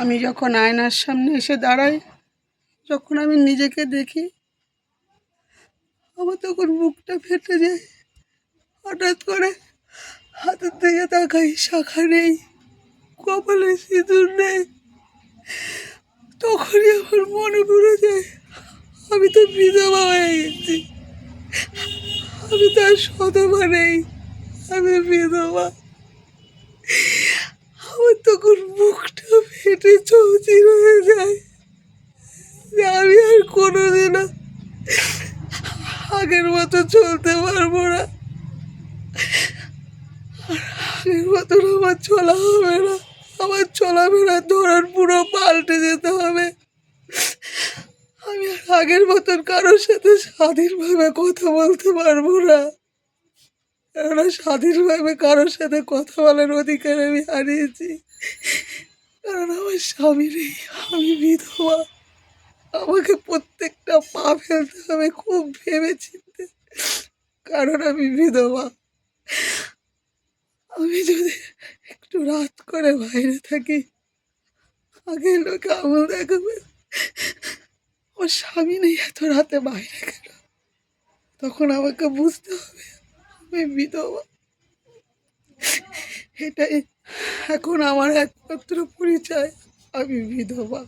আমি যখন আয়নার সামনে এসে দাঁড়াই, যখন আমি নিজেকে দেখি, আমার তখন বুকটা ফেটে যায়। হঠাৎ করে হাতের দিকে তাকাই, শাখা নেই, কপালে সিঁদুর নেই। তখনই আমার মনে পড়ে যায়, আমি তো বিধবা হয়ে গেছি। আমি তো আর সধবা নেই, আমি বিধবা। আমার তখন মুখটা ফেটে চৌচির হয়ে যায় যে আমি আর কোনোদিনও আগের মতো চলতে পারব না। আগের মতন আমার চলা হবে না। আমার চলাফেরার ধরন পুরো পাল্টে যেতে হবে। আমি আর আগের মতন কারোর সাথে স্বাধীনভাবে কথা বলতে পারব না। কেননা স্বাধীনভাবে কারোর সাথে কথা বলার অধিকার আমি হারিয়েছি। কারণ আমার স্বামী নেই, আমি বিধবা। আমাকে প্রত্যেকটা পা ফেলতে হবে খুব ভেবে চিনতে কারণ আমি বিধবা। আমি যদি একটু রাত করে বাইরে থাকি, আগে লোকে আমল দেখাবে, ওর স্বামী নেই এত রাতে বাইরে গেল তখন আমাকে বুঝতে হবে আমি বিধবা। এটাই এখন আমার একমাত্র পরিচয়, আমি বিধবা।